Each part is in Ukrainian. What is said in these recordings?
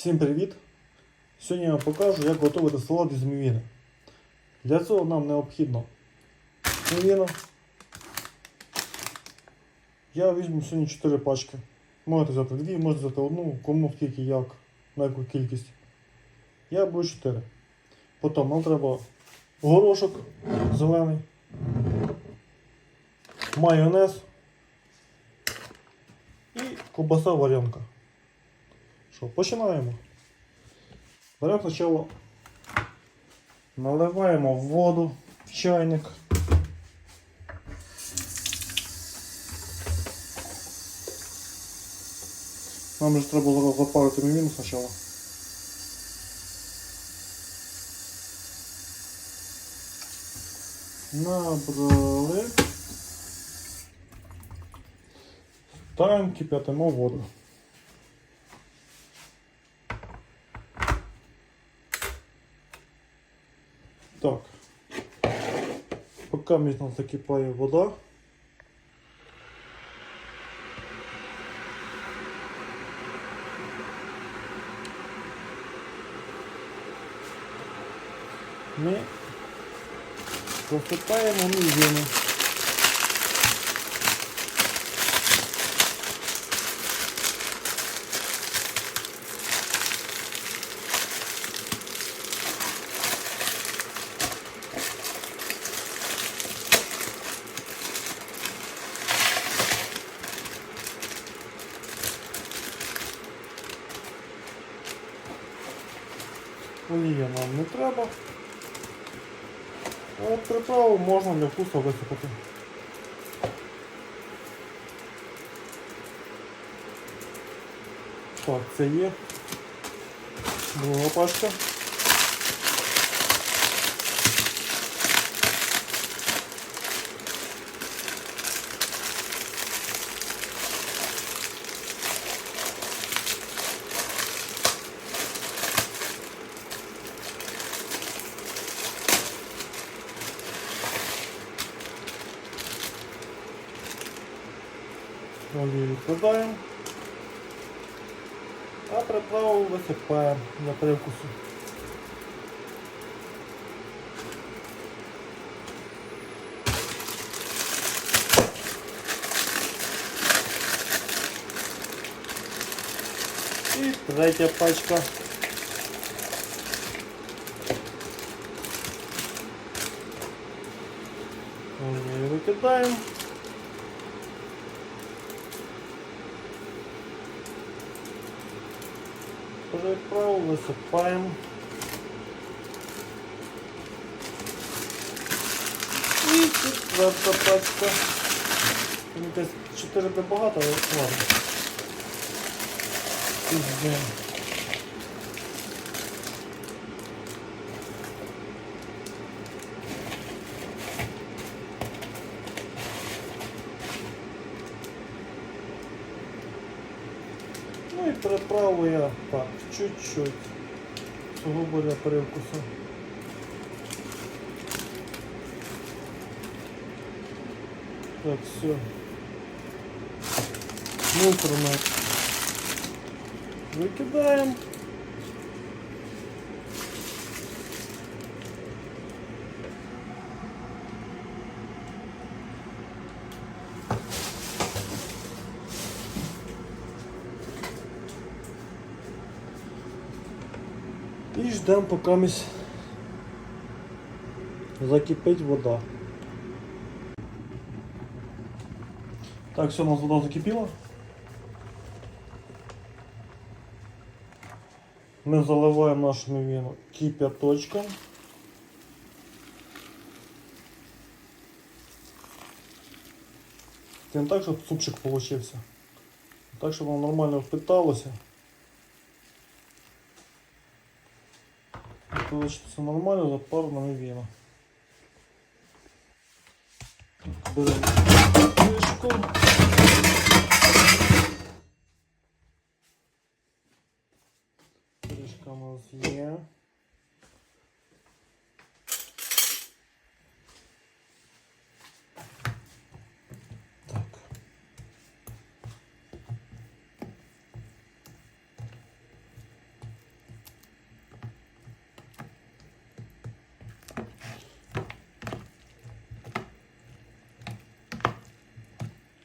Всім привіт! Сьогодні я вам покажу, як готувати салат із мівіни. Для цього нам необхідно мівіна. Я візьму сьогодні 4 пачки. Можете взяти 2, можете взяти одну, кому скільки як, на яку кількість. Я беру 4. Потім нам треба горошок зелений, майонез і ковбаса варенка. Що, починаємо. Беремо спочатку, наливаємо воду в чайник. Нам же треба зараз запарити мівіну спочатку. Набрали. Ставимо кип'ятимо воду. Так. Поки там закипає вода. Ми засипаємо мізину. Олія нам не треба. А приправу можна для вкусу висипати. Так, це є. Друга пачка. А приправу висипаємо для привкусу. І третя пачка. Олію викидаємо. Приправу висипаємо. І четверта пачка. Якась 4 де багато, але ладно. Ну і приправу я так, чуть-чуть. Сугубо для привкусу. Так, все. Мусорно викидаємо. І ждемо, поки місь закипить вода. Так, все, у нас вода закипіла. Ми заливаємо нашу мівіну кипяточком. Це так, щоб супчик получився. Так, щоб воно нормально впиталося. Получится нормально, запарно мівіна. Берем крышку. Крышка у нас є.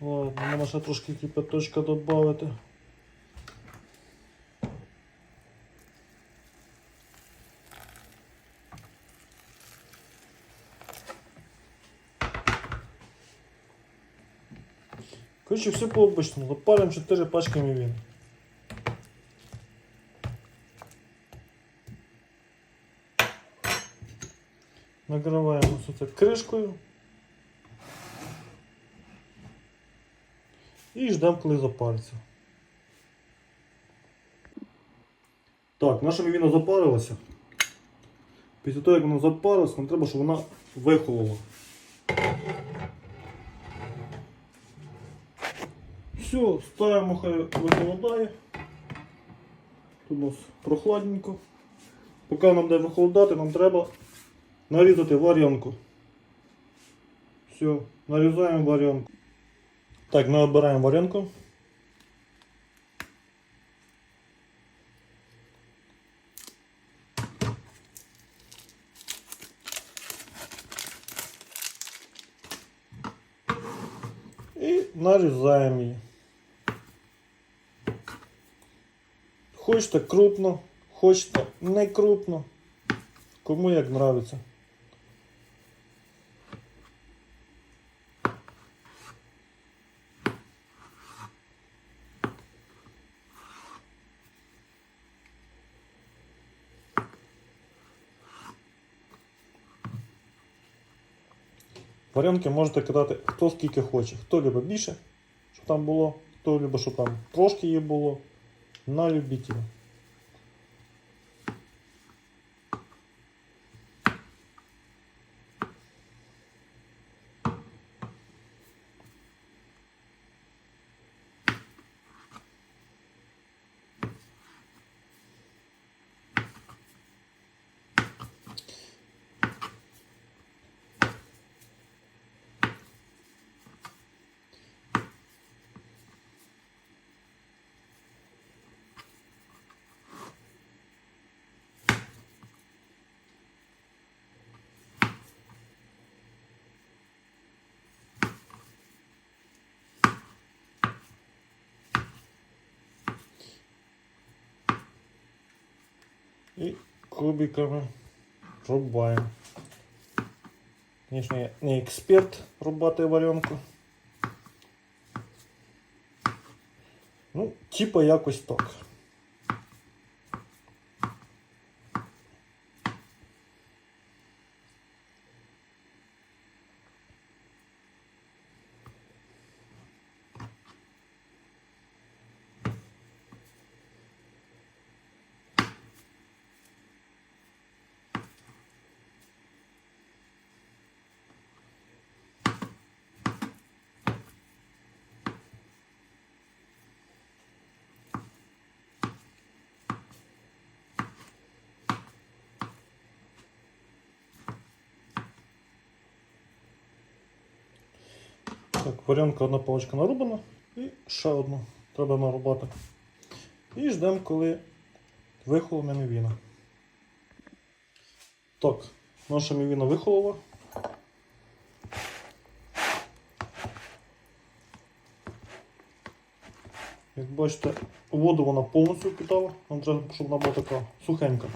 Ладно, можна ще трошки кипяточка додати. Короче, все по обычному. Запарим 4 пачки мівін. Накриваємо все це кришкою. І ждемо, коли запариться. Так, наша мівіна запарилася. Після того, як вона запарилася, нам треба, щоб вона вихолола. Все, ставимо, хай вихолодає. Тут у нас прохладненько. Поки нам буде вихолодати, нам треба нарізати варенку. Все, нарізаємо варенку. Так, ми обираємо варенку. І нарізаємо її. Хочете крупно, хочете не крупно. Кому як нравиться. Варенки можете кидати хто скільки хоче. Хто любить більше, щоб там було, хто любить, щоб там трошки її було. На любителя. І кубиками рубаємо. Звісно, я не експерт рубати варенку. Ну, типа якось так. Так, варенка одна паличка нарубана і ще одну треба нарубати. І ждемо, коли вихолоне мівіна. Так, наша мівіна вихолола. Як бачите, воду вона повністю впітала, нам треба, щоб вона була така сухенька,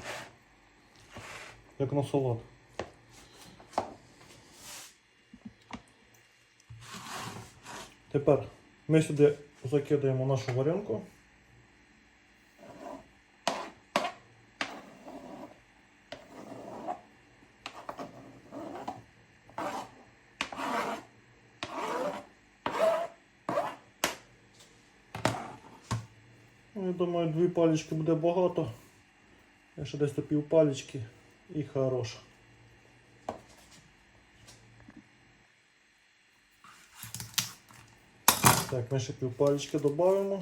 як на салат. Тепер ми сюди закидаємо нашу варенку. Ну, я думаю, дві палички буде багато. Якщо десь пів палички і хорош. Так, ми ще півпалички додаємо.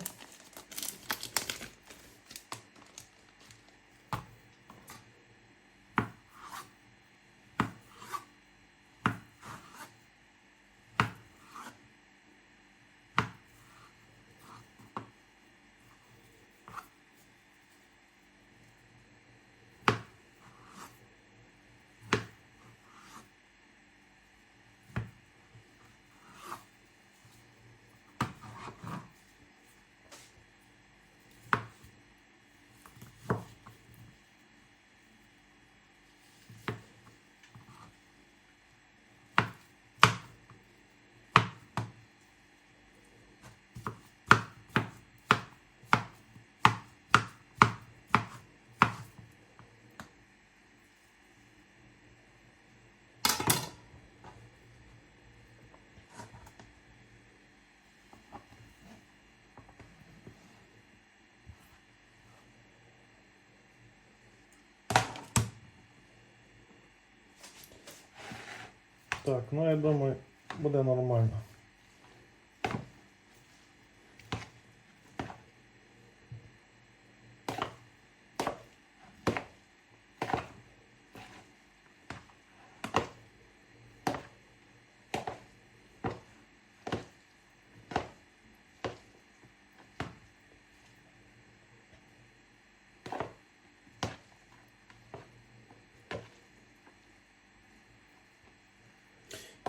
Так, ну я думаю, буде нормально.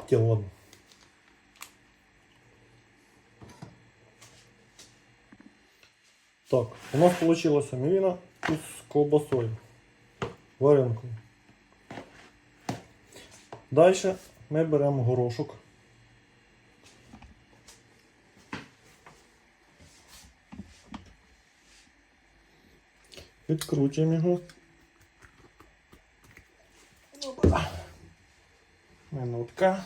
Те. Так, у нас получилась мівіна із колбасою. Варенкою. Далі ми беремо горошок. Відкручуємо його. Минутка.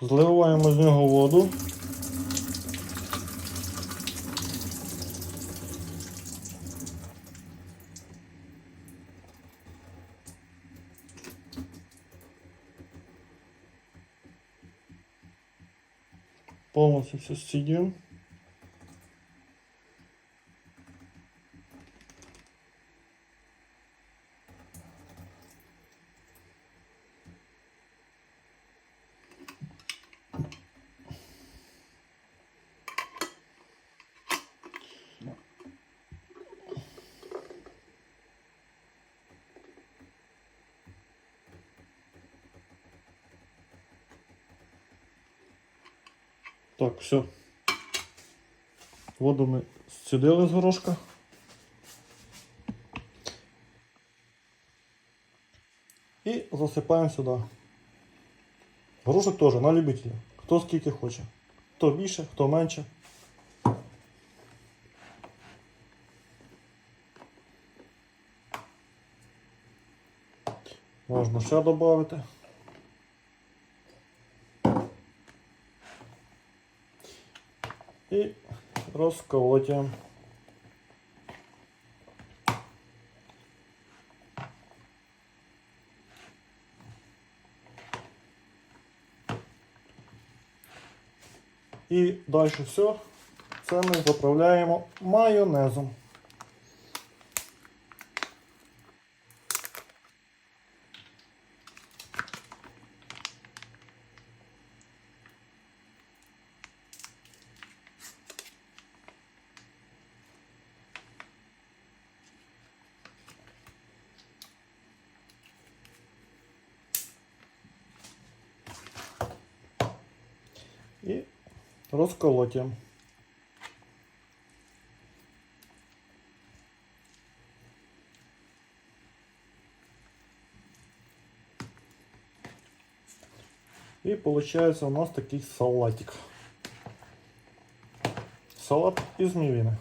Зливаємо з нього воду. Повністю все зсідюємо. Так, все. Воду ми зцідили з горошка. І засипаємо сюди. Горошок теж на любителя. Хто скільки хоче. Хто більше, хто менше. Можна ще додати. І розколотимо. І далі все. Це ми заправляємо майонезом. розколотимо. І виходить у нас такий салатик. Салат із мівіни.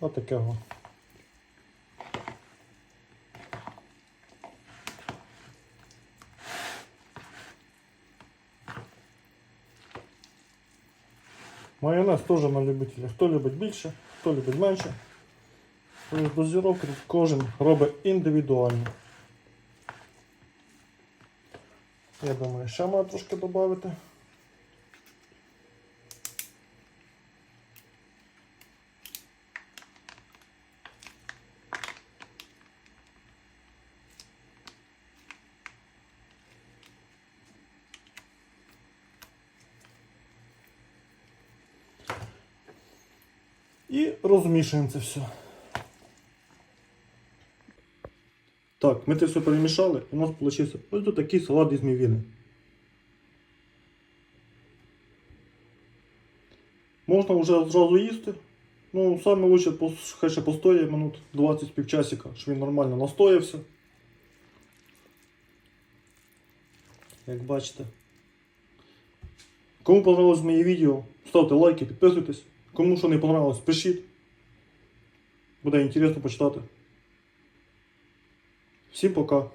Отакого. Майонез теж на любителя. Хто любить більше, хто любить менше. Дозіровки кожен робить індивідуально. Я думаю, ще маю трошки додати. І розмішуємо це все. Так, ми це все перемішали, у нас вийшов ось тут такий салат із мівіни. Можна вже зразу їсти. Ну, саме лучше хай ще постоє минут 20 півчасика, щоб він нормально настоявся. Як бачите. Кому понравилось моє відео, ставте лайки, підписуйтесь. Кому що не понравилось, пишіть. Буде інтересно почитати. Всім пока.